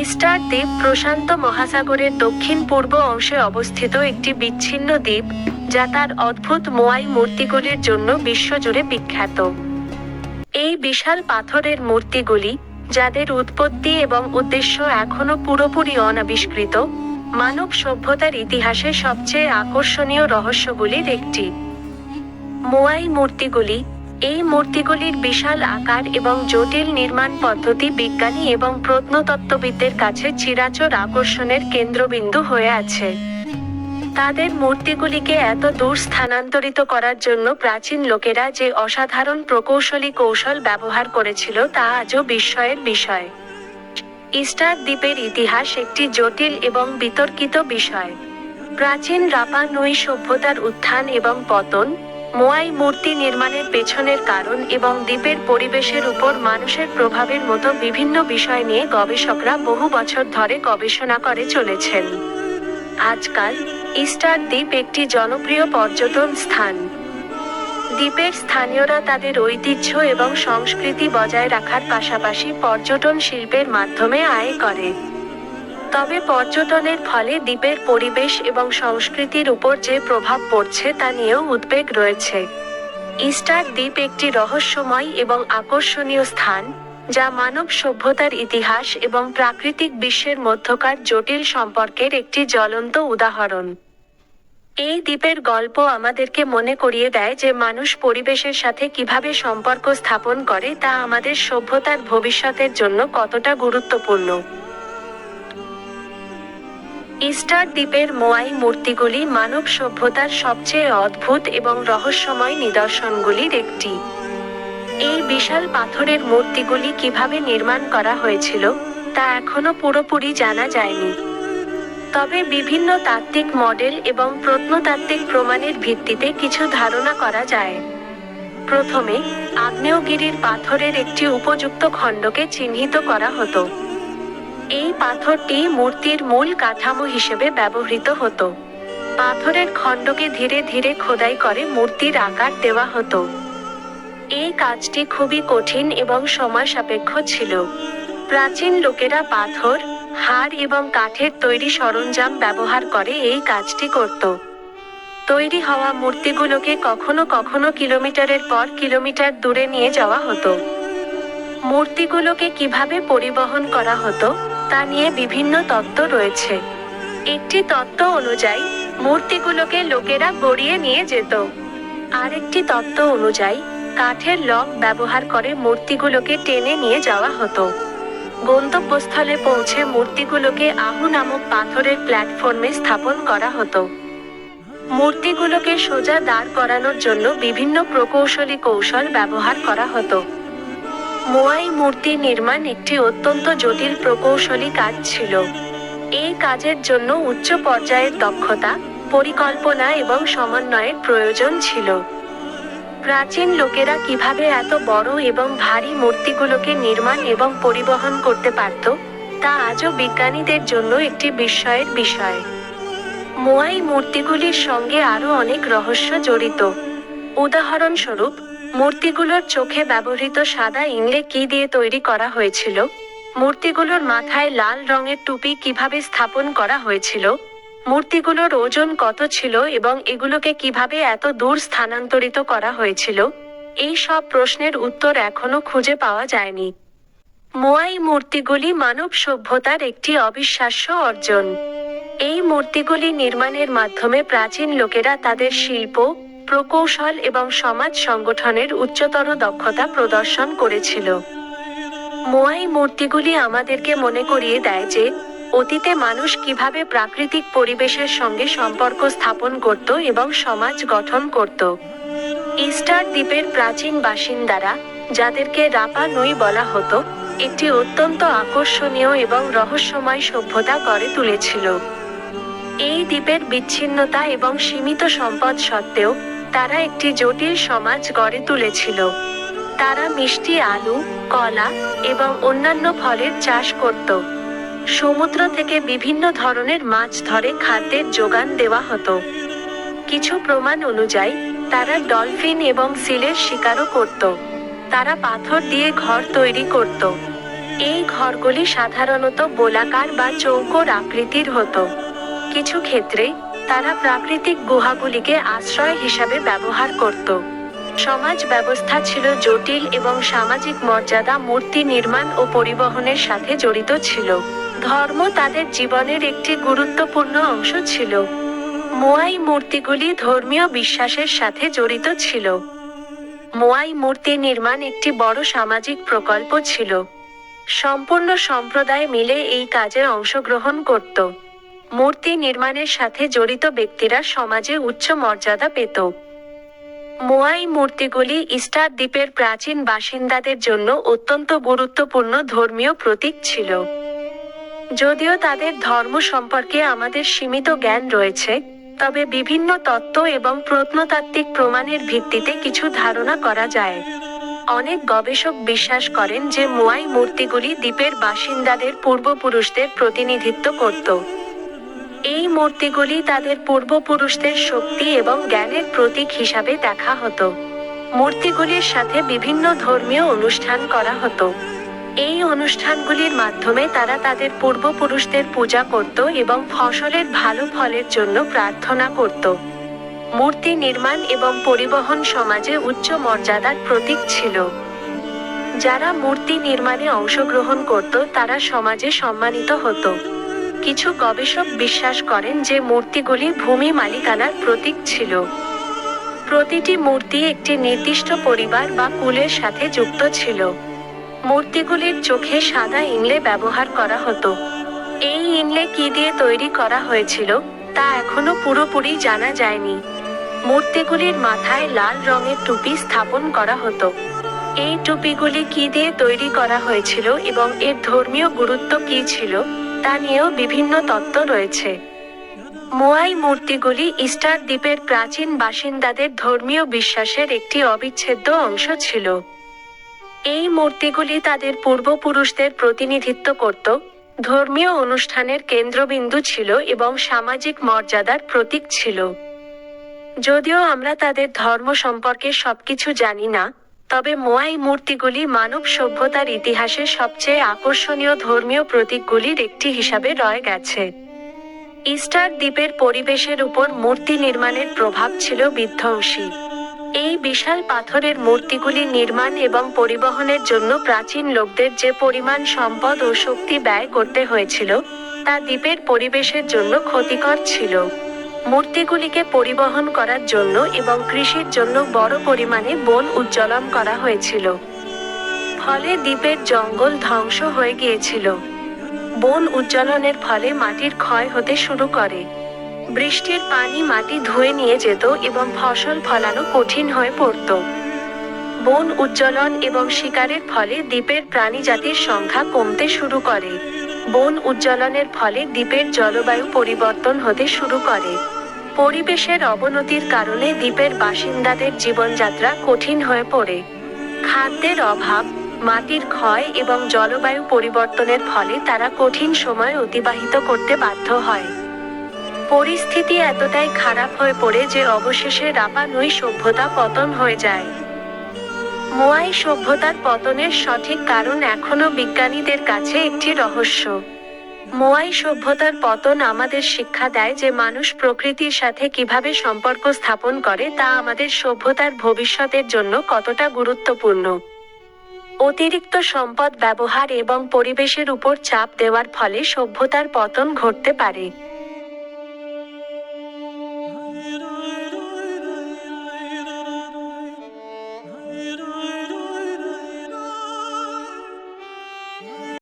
Easter দ্বীপ প্রশান্ত মহাসাগরের দক্ষিণ পূর্ব অংশে অবস্থিত একটি বিচ্ছিন্ন দ্বীপ, যা তার অদ্ভুত মোয়াই মূর্তিগুলির জন্য বিশ্বজুড়ে বিখ্যাত। এই বিশাল পাথরের মূর্তিগুলি, যাদের উৎপত্তি এবং উদ্দেশ্য এখনও পুরোপুরি অনাবিষ্কৃত, মানব সভ্যতার ইতিহাসে সবচেয়ে আকর্ষণীয় রহস্যগুলির একটি। মোয়াই মূর্তিগুলি এই মূর্তিগুলির বিশাল আকার এবং জটিল নির্মাণ পদ্ধতি বিজ্ঞানী এবং প্রত্নতত্ত্ববিদদের কাছে চিরাচর আকর্ষণের কেন্দ্রবিন্দু হয়ে আছে। তাদের মূর্তিগুলিকে এত দূর স্থানান্তরিত করার জন্য প্রাচীন লোকেরা যে অসাধারণ প্রকৌশলী কৌশল ব্যবহার করেছিল তা আজও বিস্ময়ের বিষয়। ইস্টার দ্বীপের ইতিহাস একটি জটিল এবং বিতর্কিত বিষয়। প্রাচীন রাপা নই সভ্যতার উত্থান এবং পতন মোয়াই মূর্তি নির্মাণের পেছনের কারণ এবং দ্বীপের পরিবেশের উপর মানুষের প্রভাবের মতো বিভিন্ন বিষয় নিয়ে গবেষকরা বহু বছর ধরে গবেষণা করে চলেছেন। আজকাল, ইস্টার দ্বীপ একটি জনপ্রিয় পর্যটন স্থান। দ্বীপের স্থানীয়রা তাদের ঐতিহ্য এবং সংস্কৃতি বজায় রাখার পাশাপাশি পর্যটন শিল্পের মাধ্যমে আয় করে। তবে পর্যটনের ফলে দ্বীপের পরিবেশ এবং সংস্কৃতির উপর যে প্রভাব পড়ছে তা নিয়েও উদ্বেগ রয়েছে। ইস্টার দ্বীপ একটি রহস্যময় এবং আকর্ষণীয় স্থান, যা মানব সভ্যতার ইতিহাস এবং প্রাকৃতিক বিশ্বের মধ্যকার জটিল সম্পর্কের একটি জ্বলন্ত উদাহরণ। এই দ্বীপের গল্প আমাদেরকে মনে করিয়ে দেয় যে মানুষ পরিবেশের সাথে কীভাবে সম্পর্ক স্থাপন করে তা আমাদের সভ্যতার ভবিষ্যতের জন্য কতটা গুরুত্বপূর্ণ। ইস্টার দ্বীপের মোয়াই মূর্তিগুলি মানব সভ্যতার সবচেয়ে অদ্ভুত এবং রহস্যময় নিদর্শনগুলির একটি। এই বিশাল পাথরের মূর্তিগুলি কীভাবে নির্মাণ করা হয়েছিল, তা এখনও পুরোপুরি জানা যায়নি। তবে বিভিন্ন তাত্ত্বিক মডেল এবং প্রত্নতাত্ত্বিক প্রমাণের ভিত্তিতে কিছু ধারণা করা যায়। প্রথমে, আগ্নেয়গিরির পাথরের একটি উপযুক্ত খণ্ডকে চিহ্নিত করা হতো। এই পাথরটি মূর্তির মূল কাঠামো হিসেবে ব্যবহৃত হতো। পাথরের খণ্ডকে ধীরে ধীরে খোদাই করে মূর্তির আকার দেওয়া হতো। এই কাজটি খুবই কঠিন এবং সময় সাপেক্ষ ছিল। প্রাচীন লোকেরা পাথর, হাড় এবং কাঠের তৈরি সরঞ্জাম ব্যবহার করে এই কাজটি করত। তৈরি হওয়া মূর্তিগুলোকে কখনো কখনো কিলোমিটারের পর কিলোমিটার দূরে নিয়ে যাওয়া হতো। মূর্তিগুলোকে কীভাবে পরিবহন করা হতো? তা নিয়ে বিভিন্ন তত্ত্ব রয়েছে। একটি তত্ত্ব অনুযায়ী, মূর্তিগুলোকে লোকেরা গড়িয়ে নিয়ে যেত। আরেকটি তত্ত্ব অনুযায়ী, কাঠের লক ব্যবহার করে মূর্তিগুলোকে টেনে নিয়ে যাওয়া হতো। গন্তব্যস্থলে পৌঁছে মূর্তিগুলোকে আহু নামক পাথরের প্ল্যাটফর্মে স্থাপন করা হতো। মূর্তিগুলোকে সোজা দাঁড় করানোর জন্য বিভিন্ন প্রকৌশলী কৌশল ব্যবহার করা হতো। মোয়াই মূর্তি নির্মাণ একটি অত্যন্ত জটিল প্রকৌশলী কাজ ছিল। এই কাজের জন্য উচ্চ পর্যায়ের দক্ষতা, পরিকল্পনা এবং সমন্বয়ের প্রয়োজন ছিল। প্রাচীন লোকেরা কীভাবে এত বড় এবং ভারী মূর্তিগুলোকে নির্মাণ এবং পরিবহন করতে পারত, তা আজও বিজ্ঞানীদের জন্য একটি বিস্ময়ের বিষয়। মোয়াই মূর্তিগুলির সঙ্গে আরও অনেক রহস্য জড়িত। উদাহরণস্বরূপ মূর্তিগুলোর চোখে ব্যবহৃত সাদা ইংলে কি দিয়ে তৈরি করা হয়েছিল? মূর্তিগুলোর মাথায় লাল রঙের টুপি কীভাবে স্থাপন করা হয়েছিল? মূর্তিগুলোর ওজন কত ছিল এবং এগুলোকে কীভাবে এত দূর স্থানান্তরিত করা হয়েছিল? এই সব প্রশ্নের উত্তর এখনও খুঁজে পাওয়া যায়নি। মোয়াই মূর্তিগুলি মানব সভ্যতার একটি অবিশ্বাস্য অর্জন। এই মূর্তিগুলি নির্মাণের মাধ্যমে প্রাচীন লোকেরা তাদের শিল্প প্রকৌশল এবং সমাজ সংগঠনের উচ্চতর দক্ষতা প্রদর্শন করেছিল। মোয়াই মূর্তিগুলি আমাদেরকে মনে করিয়ে দেয় যে, অতীতে মানুষ কীভাবে প্রাকৃতিক পরিবেশের সঙ্গে সম্পর্ক স্থাপন করত এবং সমাজ গঠন করত। ইস্টার দ্বীপের প্রাচীন বাসিন্দারা, যাদেরকে রাপা নই বলা হতো, একটি অত্যন্ত আকর্ষণীয় এবং রহস্যময় সভ্যতা গড়ে তুলেছিল। এই দ্বীপের বিচ্ছিন্নতা এবং সীমিত সম্পদ সত্ত্বেও তারা একটি জটিল সমাজ গড়ে তুলেছিল। তারা মিষ্টি আলু, কলা এবং অন্যান্য ফলের চাষ করত। সমুদ্র থেকে বিভিন্ন ধরনের মাছ ধরে খাদ্যের যোগান দেওয়া হতো। কিছু প্রমাণ অনুযায়ী, তারা ডলফিন এবং সিলের শিকারও করত। তারা পাথর দিয়ে ঘর তৈরি করত। এই ঘরগুলি সাধারণত গোলাকার বা চৌকোর আকৃতির হতো। কিছু ক্ষেত্রে তারা প্রাকৃতিক গুহাগুলিকে আশ্রয় হিসাবে ব্যবহার করত। সমাজ ব্যবস্থা ছিল জটিল এবং সামাজিক মর্যাদা, মূর্তি নির্মাণ ও পরিবহনের সাথে জড়িত ছিল। ধর্ম তাদের জীবনের একটি গুরুত্বপূর্ণ অংশ ছিল। মোয়াই মূর্তিগুলি ধর্মীয় বিশ্বাসের সাথে জড়িত ছিল। মোয়াই মূর্তি নির্মাণ একটি বড় সামাজিক প্রকল্প ছিল। সম্পূর্ণ সম্প্রদায় মিলে এই কাজে অংশগ্রহণ করত। মূর্তি নির্মাণের সাথে জড়িত ব্যক্তিরা সমাজে উচ্চ মর্যাদা পেত। মোয়াই মূর্তিগুলি ইস্টার দ্বীপের প্রাচীন বাসিন্দাদের জন্য অত্যন্ত গুরুত্বপূর্ণ ধর্মীয় প্রতীক ছিল। যদিও তাদের ধর্ম সম্পর্কে আমাদের সীমিত জ্ঞান রয়েছে, তবে বিভিন্ন তত্ত্ব এবং প্রত্নতাত্ত্বিক প্রমাণের ভিত্তিতে কিছু ধারণা করা যায়। অনেক গবেষক বিশ্বাস করেন যে মোয়াই মূর্তিগুলি দ্বীপের বাসিন্দাদের পূর্বপুরুষদের প্রতিনিধিত্ব করত। এই মূর্তিগুলি তাদের পূর্বপুরুষদের শক্তি এবং জ্ঞানের প্রতীক হিসাবে দেখা হতো। মূর্তিগুলির সাথে বিভিন্ন ধর্মীয় অনুষ্ঠান করা হতো। এই অনুষ্ঠানগুলির মাধ্যমে তারা তাদের পূর্বপুরুষদের পূজা করত এবং ফসলের ভালো ফলের জন্য প্রার্থনা করত। মূর্তি নির্মাণ এবং পরিবহন সমাজে উচ্চ মর্যাদার প্রতীক ছিল। যারা মূর্তি নির্মাণে অংশগ্রহণ করত, তারা সমাজে সম্মানিত হতো। কিছু গবেষক বিশ্বাস করেন যে মূর্তিগুলি ভূমি মালিকানার প্রতীক ছিল। প্রতিটি মূর্তি একটি নির্দিষ্ট পরিবার বা কুলের সাথে যুক্ত ছিল। মূর্তিগুলির চোখে সাদা ইংলে ব্যবহার করা হতো। এই ইংলে কি দিয়ে তৈরি করা হয়েছিল, তা এখনও পুরোপুরি জানা যায়নি। মূর্তিগুলির মাথায় লাল রঙের টুপি স্থাপন করা হতো। এই টুপিগুলি কি দিয়ে তৈরি করা হয়েছিল এবং এর ধর্মীয় গুরুত্ব কী ছিল তা নিয়েও বিভিন্ন তত্ত্ব রয়েছে। মোয়াই মূর্তিগুলি ইস্টার দ্বীপের প্রাচীন বাসিন্দাদের ধর্মীয় বিশ্বাসের একটি অবিচ্ছেদ্য অংশ ছিল। এই মূর্তিগুলি তাদের পূর্বপুরুষদের প্রতিনিধিত্ব করত, ধর্মীয় অনুষ্ঠানের কেন্দ্রবিন্দু ছিল এবং সামাজিক মর্যাদার প্রতীক ছিল। যদিও আমরা তাদের ধর্ম সম্পর্কে সবকিছু জানি না তবে মোয়াই মূর্তিগুলি মানব সভ্যতার ইতিহাসে সবচেয়ে আকর্ষণীয় ধর্মীয় প্রতীকগুলির একটি হিসাবে রয়ে গেছে। ইস্টার দ্বীপের পরিবেশের উপর মূর্তি নির্মাণের প্রভাব ছিল বিধ্বংসী। এই বিশাল পাথরের মূর্তিগুলি নির্মাণ এবং পরিবহনের জন্য প্রাচীন লোকদের যে পরিমাণ সম্পদ ও শক্তি ব্যয় করতে হয়েছিল, তা দ্বীপের পরিবেশের জন্য ক্ষতিকর ছিল। মূর্তিগুলিকে পরিবহন করার জন্য এবং কৃষির জন্য বড় পরিমাণে বন উজ্জ্বলন করা হয়েছিল। ফলে দ্বীপের জঙ্গল ধ্বংস হয়ে গিয়েছিল। বন উজ্জ্বলনের ফলে মাটির ক্ষয় হতে শুরু করে। বৃষ্টির পানি মাটি ধুয়ে নিয়ে যেত এবং ফসল ফলানো কঠিন হয়ে পড়ত। বন উজ্জ্বলন এবং শিকারের ফলে দ্বীপের প্রাণীজাতির সংখ্যা কমতে শুরু করে। বন উজ্জ্বলনের ফলে দ্বীপের জলবায়ু পরিবর্তন হতে শুরু করে। পরিবেশের অবনতির কারণে দ্বীপের বাসিন্দাদের জীবনযাত্রা কঠিন হয়ে পড়ে। খাদ্যের অভাব, মাটির ক্ষয় এবং জলবায়ু পরিবর্তনের ফলে তারা কঠিন সময় অতিবাহিত করতে বাধ্য হয়। পরিস্থিতি এতটাই খারাপ হয়ে পড়ে যে অবশেষে রাপা নই সভ্যতা পতন হয়ে যায়। মোয়াই সভ্যতার পতনের সঠিক কারণ এখনও বিজ্ঞানীদের কাছে একটি রহস্য। মোয়াই সভ্যতার পতন আমাদের শিক্ষা দেয় যে মানুষ প্রকৃতির সাথে কীভাবে সম্পর্ক স্থাপন করে তা আমাদের সভ্যতার ভবিষ্যতের জন্য কতটা গুরুত্বপূর্ণ। অতিরিক্ত সম্পদ ব্যবহার এবং পরিবেশের উপর চাপ দেওয়ার ফলে সভ্যতার পতন ঘটতে পারে।